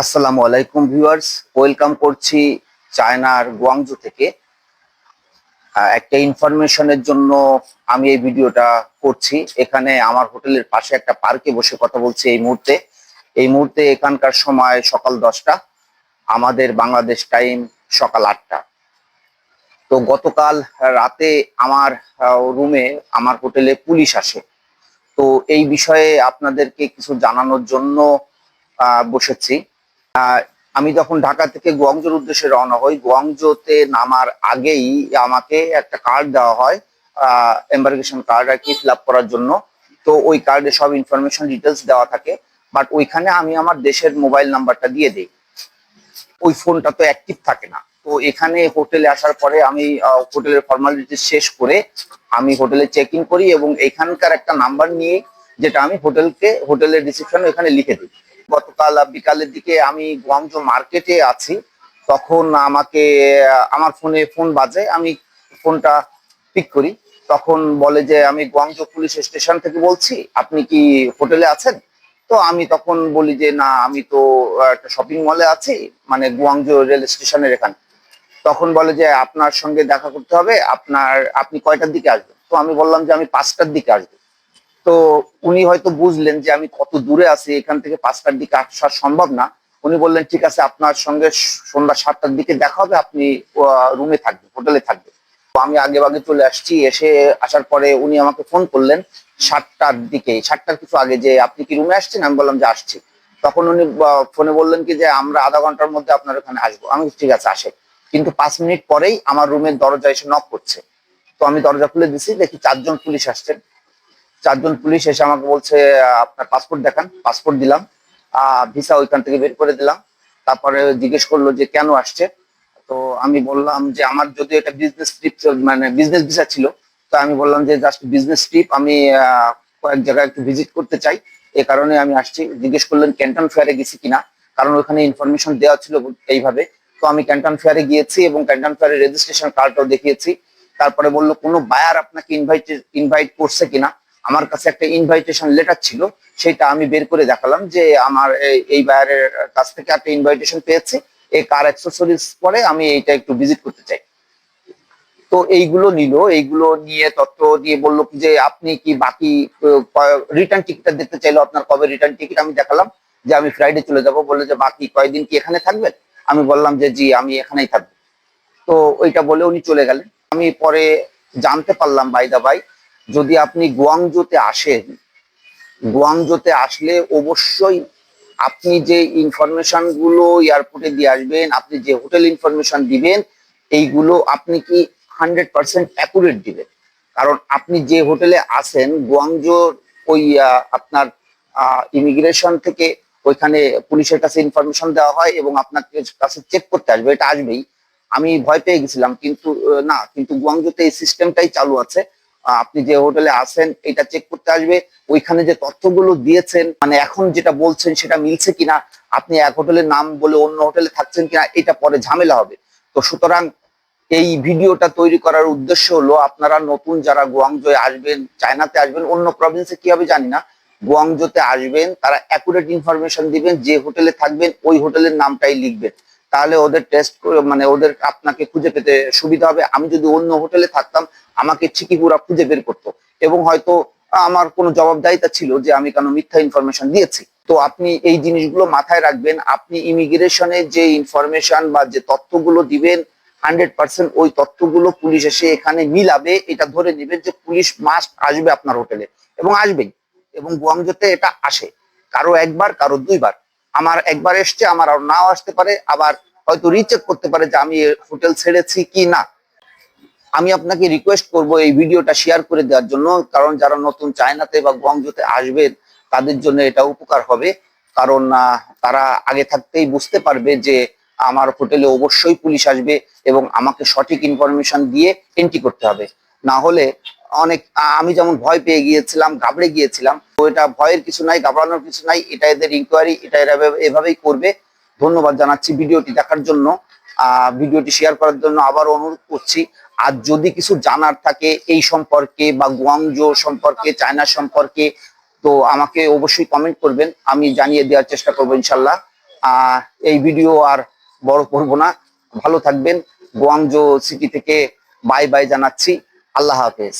আসসালামু আলাইকুম viewers, welcome করছি চায়নার গুয়াংজু থেকে। একটা ইনফরমেশনের জন্য আমি এই ভিডিওটা করছি। এখানে আমার হোটেলের পাশে একটা পার্কে বসে কথা বলছি এই মুহূর্তে। এই মুহূর্তে এখানকার সময় সকাল দশটা, আমাদের বাংলাদেশ টাইম সকাল আটটা। তো গতকাল রাতে আমার রুমে আমার হোটেলে পুলিশ আসে। তো এই বিষয়ে আপনাদেরকে কিছু জানানোর জন্য বসেছি। আমি যখন ঢাকা থেকে গুয়াংজোর উদ্দেশ্যে রওনা হই, গুয়াংজোতে নামার আগেই আমাকে একটা কার্ড দেওয়া হয় এম্বার্গেশন কার্ড আর কি ফিল করার জন্য। তো ওই কার্ডে সব ইনফরমেশন ডিটেলস দেওয়া থাকে বাট ওইখানে আমি আমার দেশের মোবাইল নাম্বারটা দিয়ে দিই। ওই ফোনটা তো অ্যাক্টিভ থাকে না। তো এখানে হোটেলে আসার পরে আমি হোটেলের ফর্মালিটি শেষ করে আমি হোটেলে চেক ইন করি এবং এখানকার একটা নাম্বার নিয়ে যেটা আমি হোটেলকে হোটেলের রিসেপশনে এখানে লিখে দিই। গতকাল বিকালের দিকে আমি গুয়াংজো মার্কেটে আছি, তখন আমাকে, আমার ফোনে ফোন বাজে, আমি ফোনটা পিক করি, তখন বলে যে আমি গুয়াংজো পুলিশ স্টেশন থেকে বলছি, আপনি কি হোটেলে আছেন? তো আমি তখন বলি যে না, আমি তো একটা শপিং মলে আছি মানে গুয়াংজো রেল স্টেশনের এখানে। তখন বলে যে আপনার সঙ্গে দেখা করতে হবে, আপনার, আপনি কয়টার দিকে আসবেন? তো আমি বললাম যে আমি পাঁচটার দিকে আসব। তো উনি হয়তো বুঝলেন যে আমি কত দূরে আছি, এখান থেকে পাঁচটার দিকে আসা সম্ভব না। উনি বললেন, ঠিক আছে, আপনার সঙ্গে সন্ধ্যা সাতটার দিকে দেখা হবে, আপনি রুমে থাকবেন হোটেলে থাকবেন। তো আমি আগে আগে চলে আসছি, এসে আসার পরে উনি আমাকে ফোন করলেন সাতটার দিকে। সাতটার কিছু আগে যে, আপনি কি রুমে আসছেন? আমি বললাম যে, আসছি। তখন উনি ফোনে বললেন কি যে, আমরা আধা ঘণ্টার মধ্যে আপনার ওখানে আসব। আমি ঠিক আছে আসে কিন্তু পাঁচ মিনিট পরেই আমার রুমের দরজা এসে নক করছে। তো আমি দরজা খুলে দিছি, দেখি চারজন পুলিশ আসছেন। চারজন পুলিশ এসে আমাকে বলছে আপনার পাসপোর্ট দেখান পাসপোর্ট দিলাম ভিসা ওইখান থেকে বের করে দিলাম। তারপরে জিজ্ঞেস করল যে কেন আসছে? তো আমি বললাম যে আমার যদি এটা বিজনেস ট্রিপ মানে বিজনেস ভিসা ছিল, তো আমি বললাম যে জাস্ট বিজনেস ট্রিপ আমি কয়েক জায়গায় একটু ভিজিট করতে চাই। এ কারণে আমি আসছি। জিজ্ঞেস করলেন ক্যান্টন ফেয়ারে গেছি কিনা? কারণ ওখানে ইনফরমেশন দেওয়া ছিল এইভাবে। তো আমি ক্যান্টন ফেয়ারে গিয়েছি এবং ক্যান্টন ফেয়ারের রেজিস্ট্রেশন কার্ডটাও দেখিয়েছি। তারপরে বলল, কোনো বায়ার আপনাকে ইনভাইট ইনভাইট করছে কিনা? আমার কাছে একটা ইনভাইটেশন লেটার ছিল, সেটা আমি বের করে দেখালাম যে আমার এই- বায়ারের কাছ থেকে একটা ইনভাইটেশন পেয়েছি এই কার অ্যাক্সেসরিজ পরে আমি এইটা একটু ভিজিট করতে চাই। তো এইগুলো নিল, এইগুলো নিয়ে তথ্য দিয়ে বলল যে আপনি কি বাকি রিটার্ন টিকিটটা দেখতে চাইলো আপনার? কবে রিটার্ন টিকিট আমি দেখালাম, যে আমি ফ্রাইডে চলে যাব, বলল যে বাকি কয়দিন কি এখানে থাকবেন? আমি বললাম যে জি, আমি এখানেই থাকব। তো ওইটা বলে উনি চলে গেলেন। আমি পরে জানতে পারলাম বাই দা ভাই যদি আপনি গুয়াংজোতে আসেন, গুয়াংজোতে আসলে অবশ্যই আপনি যে ইনফরমেশনগুলো এয়ারপোর্টে দিয়ে আসবেন, আপনি যে হোটেল ইনফরমেশন দিবেন, এইগুলো আপনি কি হান্ড্রেড পার্সেন্ট অ্যাকুরেট দিবেন। কারণ আপনি যে হোটেলে আসেন গুয়াংজোর ওই আপনার ইমিগ্রেশন থেকে ওইখানে পুলিশের কাছে ইনফরমেশন দেওয়া হয় এবং আপনার কাছে চেক করতে আসবে, এটা আসবেই। আমি ভয় পেয়ে গেছিলাম, কিন্তু, না, কিন্তু গুয়াংজোতে এই সিস্টেমটাই চালু আছে। আপনি যে হোটেলে আছেন, এটা চেক করতে আসবে। ওইখানে যে তথ্যগুলো দিয়েছেন মানে এখন যেটা বলছেন সেটা মিলছে কিনা, আপনি এক হোটেলের নাম বলে অন্য হোটেলে থাকছেন কিনা, এটা পরে ঝামেলা হবে। তো সুতরাং এই ভিডিওটা তৈরি করার উদ্দেশ্য হলো, আপনারা নতুন যারা গুয়াংজোয় আসবেন, চায়নাতে আসবেন, অন্য প্রভিন্সে কি হবে জানি না, গুয়াংজোতে আসবেন, তারা অ্যাকুরেট ইনফরমেশন দিবেন, যে হোটেলে থাকবেন, ওই হোটেলের নামটাই লিখবেন। তাহলে ওদের টেস্ট মানে ওদের আপনাকে খুঁজে পেতে সুবিধা হবে। আমি যদি অন্য হোটেলে থাকতাম, আমাকে চিকিপুরা খুঁজে বের করতো। এবং হয়তো আমার কোনো জবাবদারিতা ছিল যে আমি কেন মিথ্যা ইনফরমেশন দিয়েছি। তো আপনি এই জিনিসগুলো মাথায় রাখবেন। আপনি ইমিগ্রেশনে যে ইনফরমেশন বা যে তথ্যগুলো দিবেন হান্ড্রেড পার্সেন্ট ওই তথ্যগুলো পুলিশ এসে এখানে মিলাবে। এটা ধরে নেবেন যে পুলিশ মাস্ট আসবে আপনার হোটেলে এবং আসবেই। এবং গুয়াংজোতে এটা আসে। কারও একবার, কারও দুইবার। আমার একবার এসছে, আমার আর নাও আসতে পারে, আবার হয়তো রিচেক করতে পারে যে আমি হোটেল ছেড়েছি কি না। আমি আপনাকে রিকোয়েস্ট করব এই ভিডিওটা শেয়ার করে দেওয়ার জন্য, কারণ যারা নতুন চায়নাতে বা গুয়াংজোতে আসবেন, তাদের জন্য এটা উপকার হবে। কারণ তারা আগে থাকতেই বুঝতে পারবে যে আমার হোটেলে অবশ্যই পুলিশ আসবে এবং আমাকে সঠিক ইনফরমেশন দিয়ে এন্ট্রি করতে হবে। না হলে অনেক, আমি যেমন ভয় পেয়ে গিয়েছিলাম, ঘাবড়ে গিয়েছিলাম, তো এটা ভয়ের কিছু নাই, ঘাবড়ানোর কিছু নাই, এটা এদের ইনকোয়ারি এটা এরা এভাবেই করবে। ধন্যবাদ জানাচ্ছি ভিডিওটি দেখার জন্য। ভিডিওটি শেয়ার করার জন্য আবার অনুরোধ করছি, আর যদি কিছু জানার থাকে এই সম্পর্কে বা গুয়াংজো সম্পর্কে, চায়না সম্পর্কে, তো আমাকে অবশ্যই কমেন্ট করবেন, আমি জানিয়ে দেওয়ার চেষ্টা করব ইনশাল্লাহ এই ভিডিও আর বড় করব না। ভালো থাকবেন, গোয়াংজো সিটি থেকে বাই বাই জানাচ্ছি। আল্লাহ হাফেজ।